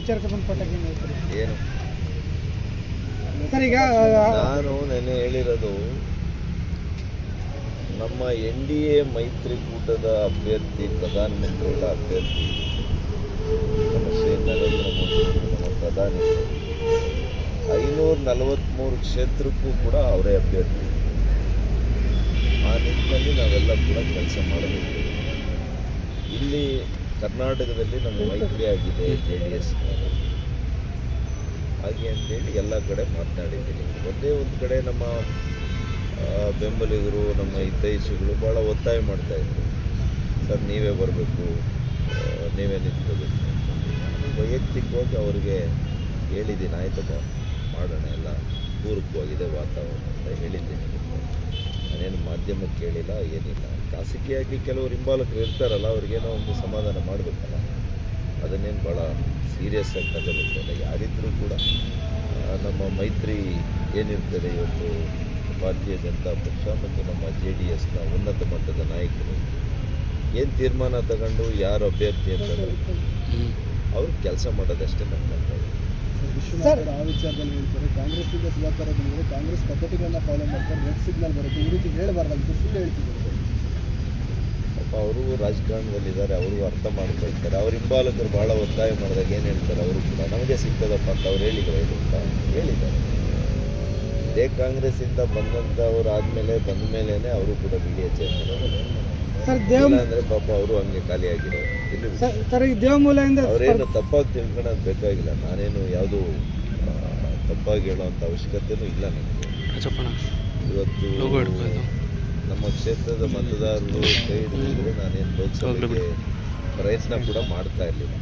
ವಿಚಾರಕ್ಕೆ ಸಂಬಂಧಪಟ್ಟಾಗ ಏನು ಹೇಳ್ತೀರಿ? ಏನು? ಸರ್ ಈಗ ನಾನು ನೆನೆ ಹೇಳಿರೋದು ನಮ್ಮ ಎನ್ ಡಿ ಎ ಮೈತ್ರಿಕೂಟದ ಅಭ್ಯರ್ಥಿ ಪ್ರಧಾನಮಂತ್ರಿಗಳ ಅಭ್ಯರ್ಥಿ ನಮ್ಮ ಶ್ರೀ ನರೇಂದ್ರ ಮೋದಿ ನಮ್ಮ ಪ್ರಧಾನಿ ಐನೂರ ನಲವತ್ತ್ಮೂರು ಕ್ಷೇತ್ರಕ್ಕೂ ಕೂಡ ಅವರೇ ಅಭ್ಯರ್ಥಿ. ಆ ನಿಟ್ಟಿನಲ್ಲಿ ನಾವೆಲ್ಲ ಕೂಡ ಕೆಲಸ ಮಾಡಬೇಕು. ಇಲ್ಲಿ ಕರ್ನಾಟಕದಲ್ಲಿ ನಮ್ಮ ಮೈತ್ರಿ ಆಗಿದೆ, ಜೆ ಡಿ ಎಸ್. ಹಾಗೆ ಅಂತೇಳಿ ಎಲ್ಲ ಕಡೆ ಮಾತನಾಡಿದ್ದೀನಿ. ಒಂದೇ ಒಂದು ಕಡೆ ನಮ್ಮ ಬೆಂಬಲಿಗರು, ನಮ್ಮ ಹಿತೈಷಿಗಳು ಭಾಳ ಒತ್ತಾಯ ಮಾಡ್ತಾ ಇದ್ರು. ಸರ್, ನೀವೇ ಬರಬೇಕು ನೀವೇ ನಿಂತ್ಕೋಬೇಕು ವೈಯಕ್ತಿಕವಾಗಿ ಅವರಿಗೆ ಹೇಳಿದ್ದೀನಿ, ಆಯ್ತಪ್ಪ, ಮಾಡೋಣ ಎಲ್ಲ, ಪೂರಕವಾಗಿದೆ ವಾತಾವರಣ ಅಂತ ಹೇಳಿದ್ದೀನಿ. ಮಾಧ್ಯಮಕ್ಕೆ ಕೇಳಿಲ್ಲ, ಏನಿಲ್ಲ. ಖಾಸಗಿಯಾಗಿ ಕೆಲವರು ಹಿಂಬಾಲಕರು ಇರ್ತಾರಲ್ಲ, ಅವ್ರಿಗೇನೋ ಒಂದು ಸಮಾಧಾನ ಮಾಡಬೇಕಲ್ಲ. ಅದನ್ನೇನು ಭಾಳ ಸೀರಿಯಸ್ ಆಗಿ ತಗೋಬೇಕಲ್ಲ ಯಾರಿದ್ದರೂ ಕೂಡ ನಮ್ಮ ಮೈತ್ರಿ ಏನಿರ್ತದೆ ಇವತ್ತು ಭಾರತೀಯ ಜನತಾ ಪಕ್ಷ ಮತ್ತು ನಮ್ಮ ಜೆ ಡಿ ಎಸ್ನ ಉನ್ನತ ಮಟ್ಟದ ನಾಯಕರು. ಏನು ತೀರ್ಮಾನ ತಗೊಂಡು, ಯಾರು ಅಭ್ಯರ್ಥಿ ಅಂತ ಅವ್ರು ಕೆಲಸ ಮಾಡೋದಷ್ಟೇ ನಮ್ಮ ಸರ್ ಆ ವಿಚಾರದಲ್ಲಿ ಹೇಳ್ತಾರೆ ಕಾಂಗ್ರೆಸ್ ಇಂದ ಸುಧಾಕರ್ ಬಂದರೆ ಕಾಂಗ್ರೆಸ್ ಪದ್ಧತಿಗಳನ್ನ ಫಾಲೋ ಮಾಡ್ತಾರೆ ರೆಡ್ ಸಿಗ್ನಲ್ ಬರುತ್ತೆ ಈ ರೀತಿ ಹೇಳಬಾರ್ದಾಗಿತ್ತು ಸುಳ್ಳು ಹೇಳ್ತಿದ್ದಾರೆ. ಪಾಪ ಅವರು ರಾಜಕಾರಣದಲ್ಲಿದ್ದಾರೆ ಅವರು ಅರ್ಥ ಮಾಡ್ಕೊಳ್ತಾರೆ ಅವ್ರ ಹಿಂಬಾಲಕರು ಭಾಳ ಒತ್ತಾಯ ಮಾಡಿದಾಗ ಏನು ಹೇಳ್ತಾರೆ ಅವರು ಕೂಡ ನಮಗೆ ಸಿಗ್ತದಪ್ಪ ಅಂತ ಅವ್ರು ಹೇಳಿದ್ರು ಇದು ಅಂತ ಹೇಳಿದ್ದಾರೆ. ಇದೇ ಕಾಂಗ್ರೆಸ್ಸಿಂದ ಬಂದಂಥವ್ರು ಆದಮೇಲೆ ಬಂದ ಮೇಲೇ ಅವರು ಕೂಡ B D H sir Dev ಅಂದರೆ ಪಾಪ ಅವರು ಹಂಗೆ ಖಾಲಿಯಾಗಿರೋ ಸರ್ ಈ ದೇವಮೂಲೆಯಿಂದ ಅವರೇನು ತಪ್ಪಾಗಿ ತಿಳ್ಕೊಳ್ಳೋದು ಬೇಕಾಗಿಲ್ಲ. ನಾನೇನು ಯಾವುದು ತಪ್ಪಾಗಿ ಹೇಳುವಂತ ಅವಶ್ಯಕತೆನೂ ಇಲ್ಲ ನನಗೆ. ಇವತ್ತು ನಮ್ಮ ಕ್ಷೇತ್ರದ ಮತದಾರರು ಕೈ ಹಿಡಿದಿದ್ರೆ ನಾನೇನು ಲೋಕಸಭೆಗೆ ಪ್ರಯತ್ನ ಕೂಡ ಮಾಡ್ತಾ ಇರಲಿಲ್ಲ.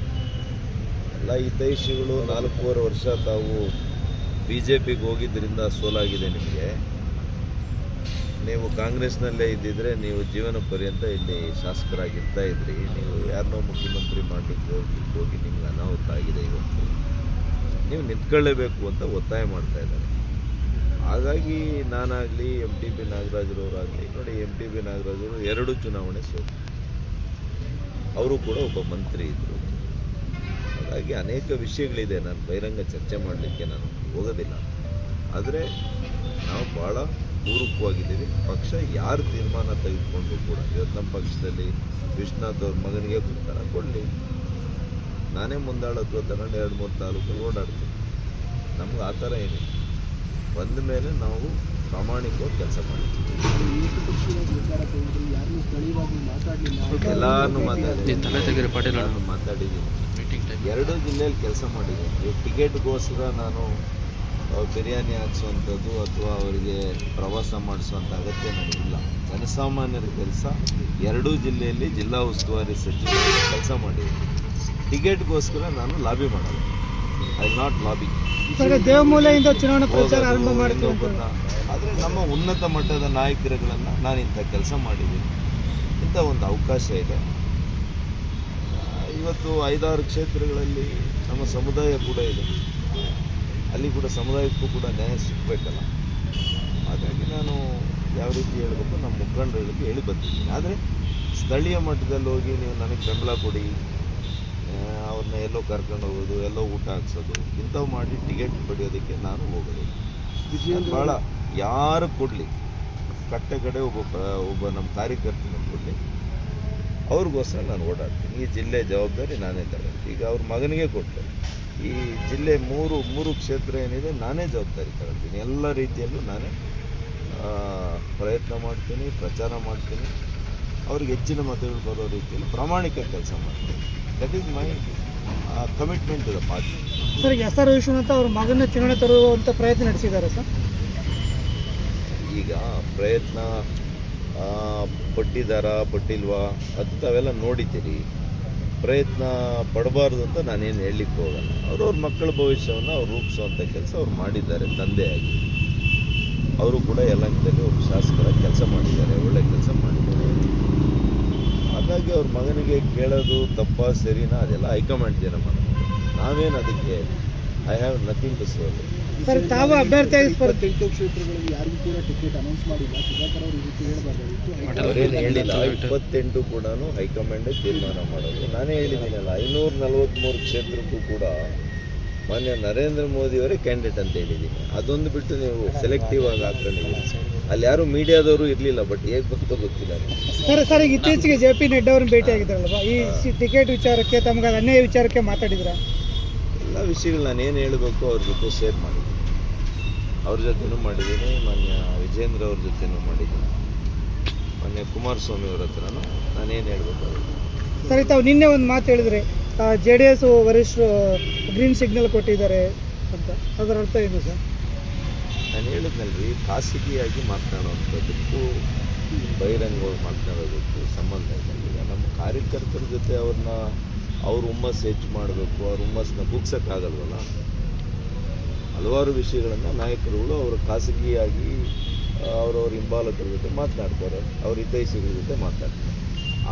ಎಲ್ಲ ಹಿತೈಷಿಗಳು ನಾಲ್ಕೂವರೆ ವರ್ಷ ತಾವು ಬಿ ಜೆ ಪಿಗೆ ಹೋಗಿದ್ದರಿಂದ ಸೋಲಾಗಿದೆ ನಿಮಗೆ. ನೀವು ಕಾಂಗ್ರೆಸ್ನಲ್ಲೇ ಇದ್ದಿದ್ರೆ ನೀವು ಜೀವನ ಪರ್ಯಂತ ಇಲ್ಲಿ ಶಾಸಕರಾಗಿರ್ತಾ ಇದ್ರಿ. ನೀವು ಯಾರನ್ನೋ ಮುಖ್ಯಮಂತ್ರಿ ಮಾಡಲಿಕ್ಕೆ ಹೋಗಿ ಹೋಗಿ ನಿಮ್ಗೆ ಅನಾಹುತ ಆಗಿದೆ ಇವತ್ತು. ನೀವು ನಿಂತ್ಕೊಳ್ಳೇಬೇಕು ಅಂತ ಒತ್ತಾಯ ಮಾಡ್ತಾ ಇದ್ದಾರೆ. ಹಾಗಾಗಿ ನಾನಾಗಲಿ ಎಂ ಟಿ ಬಿ ನಾಗರಾಜರವರಾಗಲಿ, ನೋಡಿ ಎಂ ಟಿ ಬಿ ನಾಗರಾಜರು ಎರಡು ಚುನಾವಣೆ ಸೋತು. ಅವರು ಕೂಡ ಒಬ್ಬ ಮಂತ್ರಿ ಇದ್ದರು ಹಾಗಾಗಿ ಅನೇಕ ವಿಷಯಗಳಿದೆ. ನಾನು ಬಹಿರಂಗ ಚರ್ಚೆ ಮಾಡಲಿಕ್ಕೆ ನಾನು ಹೋಗೋದಿಲ್ಲ. ಆದರೆ ನಾವು ಭಾಳ ಪೂರಕವಾಗಿದ್ದೀವಿ. ಪಕ್ಷ ಯಾರು ತೀರ್ಮಾನ ತೆಗೆದುಕೊಂಡು ಕೂಡ ಇವತ್ತು ನಮ್ಮ ಪಕ್ಷದಲ್ಲಿ ವಿಶ್ವನಾಥ್ ಅವ್ರ ಮಗನಿಗೆ ಗುರುತನ ಕೊಡಲಿ. ನಾನೇ ಮುಂದಾಳತ್ವ ತಗೊಂಡು ಎರಡು ಮೂರು ತಾಲೂಕಲ್ಲಿ ಓಡಾಡ್ತೀನಿ. ನಮ್ಗೆ ಆ ಥರ ಏನಿಲ್ಲ. ಬಂದ ಮೇಲೆ ನಾವು ಪ್ರಾಮಾಣಿಕವಾಗಿ ಕೆಲಸ ಮಾಡ್ತೀವಿ. ಎಲ್ಲಾನು ಮಾತಾಡಿದ್ದೀನಿ. ಎರಡು ಜಿಲ್ಲೆಯಲ್ಲಿ ಕೆಲಸ ಮಾಡಿದ್ದೀನಿ. ಟಿಕೆಟ್ಗೋಸ್ಕರ ನಾನು ಬಿರಿಯಾನಿ ಹಾಕ್ಸುವಂಥದ್ದು ಅಥವಾ ಅವರಿಗೆ ಪ್ರವಾಸ ಮಾಡಿಸುವಂಥ ಅಗತ್ಯ ನನಗಿಲ್ಲ. ಜನಸಾಮಾನ್ಯರ ಕೆಲಸ ಎರಡೂ ಜಿಲ್ಲೆಯಲ್ಲಿ ಜಿಲ್ಲಾ ಉಸ್ತುವಾರಿ ಸಚಿವ ಕೆಲಸ ಮಾಡಿದ್ದೀನಿ ಟಿಕೆಟ್ಗೋಸ್ಕರ ನಾನು ಲಾಬಿ ಮಾಡಲ್ಲ. I not lobby. ದೇವಮೂಲೆಯಿಂದ ಚುನಾವಣಾ ಪ್ರಚಾರ ಆರಂಭ ಆದರೆ ನಮ್ಮ ಉನ್ನತ ಮಟ್ಟದ ನಾಯಕರುಗಳನ್ನು ನಾನು ಇಂಥ ಕೆಲಸ ಮಾಡಿದ್ದೀನಿ. ಇಂಥ ಒಂದು ಅವಕಾಶ ಇದೆ. ಇವತ್ತು ಐದಾರು ಕ್ಷೇತ್ರಗಳಲ್ಲಿ ನಮ್ಮ ಸಮುದಾಯ ಕೂಡ ಇದೆ. ಅಲ್ಲಿ ಕೂಡ ಸಮುದಾಯಕ್ಕೂ ಕೂಡ ನ್ಯಾಯ ಸಿಗಬೇಕಲ್ಲ. ಹಾಗಾಗಿ ನಾನು ಯಾವ ರೀತಿ ಹೇಳಬೇಕು ನಮ್ಮ ಮುಖಂಡರುಗಳಿಗೆ ಹೇಳಿ ಬಂದಿದ್ದೀನಿ. ಆದರೆ ಸ್ಥಳೀಯ ಮಟ್ಟದಲ್ಲಿ ಹೋಗಿ ನೀವು ನನಗೆ ಬೆಂಬಲ ಕೊಡಿ ಅವ್ರನ್ನ ಎಲ್ಲೋ ಕರ್ಕೊಂಡು ಹೋಗೋದು ಎಲ್ಲೋ ಊಟ ಹಾಕ್ಸೋದು ಇಂಥವು ಮಾಡಿ ಟಿಕೆಟ್ ಪಡೆಯೋದಕ್ಕೆ ನಾನು ನಾನು ಭಾಳ ಯಾರು ಕೊಡಲಿ ಕಟ್ಟೆ ಕಡೆ ಒಬ್ಬ ಒಬ್ಬ ನಮ್ಮ ಕಾರ್ಯಕರ್ತನ ಕೊಡಲಿ. ಅವ್ರಿಗೋಸ್ಕರ ನಾನು ಓಡಾಡ್ತೀನಿ. ಈ ಜಿಲ್ಲೆ ಜವಾಬ್ದಾರಿ ನಾನೇ ತಗೊಳ್ತೀನಿ ಈಗ ಅವ್ರ ಮಗನಿಗೆ ಕೊಟ್ಟೆ ಈ ಜಿಲ್ಲೆ ಮೂರು ಮೂರು ಕ್ಷೇತ್ರ ಏನಿದೆ ನಾನೇ ಜವಾಬ್ದಾರಿ ತಗೊಳ್ತೀನಿ. ಎಲ್ಲ ರೀತಿಯಲ್ಲೂ ನಾನೇ ಪ್ರಯತ್ನ ಮಾಡ್ತೀನಿ ಪ್ರಚಾರ ಮಾಡ್ತೀನಿ. ಅವ್ರಿಗೆ ಹೆಚ್ಚಿನ ಮತಗಳು ಬರೋ ರೀತಿಯಲ್ಲಿ ಪ್ರಾಮಾಣಿಕ ಕೆಲಸ ಮಾಡ್ತೀನಿ. That is my commitment to the party sir S R Vishwanath ಅವ್ರ ಮಗನ ಚುನಾವಣೆ ತರುವಂಥ ಪ್ರಯತ್ನ ನಡೆಸಿದ್ದಾರೆ ಸರ್? ಈಗ ಪ್ರಯತ್ನ ಪಟ್ಟಿಲ್ವಾ ಅದು ತಾವೆಲ್ಲ ನೋಡಿದ್ದೀರಿ. ಪ್ರಯತ್ನ ಪಡಬಾರ್ದು ಅಂತ ನಾನೇನು ಹೇಳಲಿಕ್ಕೆ ಹೋಗಲ್ಲ. ಅವ್ರವ್ರ ಮಕ್ಕಳ ಭವಿಷ್ಯವನ್ನು ಅವ್ರು ರೂಪಿಸುವಂಥ ಕೆಲಸ ಅವ್ರು ಮಾಡಿದ್ದಾರೆ, ತಂದೆಯಾಗಿ. ಅವರು ಕೂಡ ಯಲಂಕದಲ್ಲಿ ಒಬ್ಬ ಶಾಸಕರ ಕೆಲಸ ಮಾಡಿದ್ದಾರೆ, ಒಳ್ಳೆ ಕೆಲಸ ಮಾಡಿದ್ದಾರೆ. ಹಾಗಾಗಿ ಅವ್ರ ಮಗನಿಗೆ ಕೇಳೋದು ತಪ್ಪ ಸರಿನಾ ಅದೆಲ್ಲ ಹೈಕಮಾಂಡ್ ಜನ ಮಾಡೋದು ನಾವೇನು ಅದಕ್ಕೆ I have nothing to serve sir ತಾವು ಅಭ್ಯರ್ಥಿಯಾಗಿ ಸ್ಪರ್ಧೆಂಟು ಇಪ್ಪತ್ತೆಂಟು ಕ್ಷೇತ್ರಗಳಲ್ಲಿ ಯಾರಿಗೂ ಕೂಡ ಟಿಕೆಟ್ ಅನೌನ್ಸ್ ಮಾಡಿಲ್ಲ. ಸುಧಾಕರ್ ಅವರು ಹೇಳಬಾರ್ದಾಗಿತ್ತು ಹೇಳಿಲ್ಲ. ಇಪ್ಪತ್ತೆಂಟು ಕೂಡ ಹೈಕಮಾಂಡ್ ತೀರ್ಮಾನ ಮಾಡೋದು. ನಾನೇ ಹೇಳಿದ್ದೀನಲ್ಲ ಐನೂರ ನಲವತ್ತ್ಮೂರು ಕ್ಷೇತ್ರಕ್ಕೂ ಕೂಡ ಮಾನ್ಯ ನರೇಂದ್ರ ಮೋದಿಯವರೇ ಕ್ಯಾಂಡಿಡೇಟ್ ಅಂತ ಹೇಳಿದ್ದೀನಿ. ಅದೊಂದು ಬಿಟ್ಟು ನೀವು ಸೆಲೆಕ್ಟಿವ್ ಆಗಿ ಹಾಕೊಂಡಿದ್ದೀರಿ. ಅಲ್ಲಿ ಯಾರು ಮೀಡಿಯಾದವರು ಇರಲಿಲ್ಲ ಬಟ್ ಹೇಗೆ ಬಂತೋ ಗೊತ್ತಿಲ್ಲ. ಸರ್ ಸರ್ ಈಗ ಇತ್ತೀಚೆಗೆ ಜೆ ಪಿ ನಡ್ಡಾ ಅವ್ರನ್ನ ಭೇಟಿ ಆಗಿದ್ರಲ್ವಾ? ಈ ಟಿಕೆಟ್ ವಿಚಾರಕ್ಕೆ ತಮಗೆ ಅನ್ಯಾಯ ವಿಚಾರಕ್ಕೆ ಮಾತಾಡಿದ್ರ? ಎಲ್ಲ ವಿಷಯಗಳು ನಾನು ಏನು ಹೇಳಬೇಕು ಅವ್ರ ಜೊತೆ ಶೇರ್ ಮಾಡಿದ್ದೀನಿ ಅವ್ರ ಜೊತೆನೂ ಮಾಡಿದ್ದೀನಿ ಮಾನ್ಯ ವಿಜೇಂದ್ರ ಅವ್ರ ಜೊತೆನೂ ಮಾಡಿದ್ದೀನಿ. ಮಾನ್ಯ ಕುಮಾರಸ್ವಾಮಿ ಅವ್ರ ಹತ್ರನೂ ನಾನೇನು ಹೇಳಬೇಕು ಸರಿ ಸರ್ ತಾವು ನಿನ್ನೆ ಒಂದು ಮಾತು ಹೇಳಿದ್ರೆ ಜೆ ಡಿ ಎಸ್ ವರಿಷ್ಠರು ಗ್ರೀನ್ ಸಿಗ್ನಲ್ ಕೊಟ್ಟಿದ್ದಾರೆ ಅಂತ. ಅದರ ಅರ್ಥ ಏನು ಸರ್? ನಾನು ಹೇಳಿದ್ನಲ್ರಿ ಖಾಸಗಿಯಾಗಿ ಮಾತನಾಡುವಂಥದ್ದಕ್ಕೂ ಬಹಿರಂಗವಾಗಿ ಮಾತನಾಡೋದಕ್ಕೂ ಸಂಬಂಧ ಇಲ್ಲ ಈಗ ನಮ್ಮ ಕಾರ್ಯಕರ್ತರ ಜೊತೆ ಅವ್ರನ್ನ ಅವ್ರ ಹುಮ್ಮಸ್ಸು ಹೆಚ್ಚು ಮಾಡಬೇಕು ಅವ್ರ ಹುಮ್ಮಸ್ಸನ್ನ ಕುಗ್ಸೋಕ್ಕಾಗಲ್ವಲ್ಲ ಹಲವಾರು ವಿಷಯಗಳನ್ನು ನಾಯಕರುಗಳು ಅವರ ಖಾಸಗಿಯಾಗಿ ಅವರವ್ರ ಹಿಂಬಾಲಕರ ಜೊತೆ ಮಾತನಾಡ್ತಾರೆ ಅವ್ರ ಹಿತೈಷಿಗಳ ಜೊತೆ ಮಾತನಾಡ್ತಾರೆ.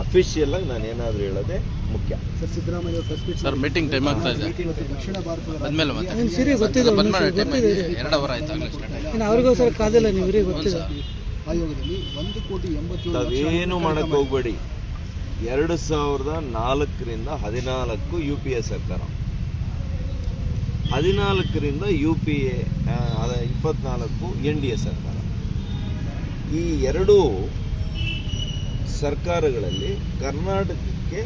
ಅಫಿಷಿಯಲ್ ಆಗಿ ನಾನು ಏನಾದರೂ ಹೇಳೋದೇ ಮುಖ್ಯ. Sir Siddaramaiah press meet sir meeting time ಆಗ್ತಾ ಇದೆ. ದಕ್ಷಿಣ ಭಾರತದ ಮತ್ತೆ ಸಿರಿ ಗೊತ್ತಿದೆ ಟೈಮ್ ಗೊತ್ತಿದೆ. ಎರಡು ಅವರ್ ಆಯ್ತು ಆಗಲೇ ಸ್ಟಾರ್ಟ್ ಇನ್ನು ಅವ್ರಿಗೋಸ್ಕರ ಕಾದಿಲ್ಲ ನೀವು ಇವರಿಗೆ ಗೊತ್ತಿದೆ ಸರ್. ಆಯೋಗದಲ್ಲಿ ಒಂದು ಕೋಟಿ ಎಂಬತ್ತೇಳು ಲಕ್ಷ ತಾವೇನು ಮಾಡಕ್ಕೆ ಹೋಗ್ಬೇಡಿ. ಎರಡು ಸಾವಿರದ ನಾಲ್ಕರಿಂದ ಹದಿನಾಲ್ಕು ಯು ಪಿ ಎ ಸರ್ಕಾರ. ಹದಿನಾಲ್ಕರಿಂದ ಯು ಪಿ ಎ ಇಪ್ಪತ್ನಾಲ್ಕು ಎನ್ ಡಿ ಎ ಸರ್ಕಾರ. ಈ ಎರಡೂ ಸರ್ಕಾರಗಳಲ್ಲಿ ಕರ್ನಾಟಕಕ್ಕೆ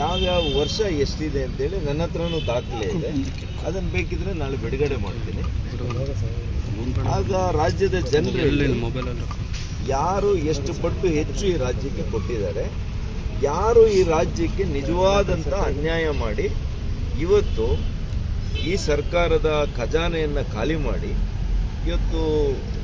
ಯಾವ್ಯಾವ ವರ್ಷ ಎಷ್ಟಿದೆ ಅಂತೇಳಿ ನನ್ನ ಹತ್ರನೂ ದಾಖಲೆ ಇದೆ. ಅದನ್ನು ಬೇಕಿದ್ರೆ ನಾಳೆ ಬಿಡುಗಡೆ ಮಾಡ್ತೀನಿ. ಆಗ ರಾಜ್ಯದ ಜನರು ಯಾರು ಎಷ್ಟು ಪಟ್ಟು ಹೆಚ್ಚು ಈ ರಾಜ್ಯಕ್ಕೆ ಕೊಟ್ಟಿದ್ದಾರೆ, ಯಾರು ಈ ರಾಜ್ಯಕ್ಕೆ ನಿಜವಾದಂಥ ಅನ್ಯಾಯ ಮಾಡಿ, ಇವತ್ತು ಈ ಸರ್ಕಾರದ ಖಜಾನೆಯನ್ನು ಖಾಲಿ ಮಾಡಿ ಇವತ್ತು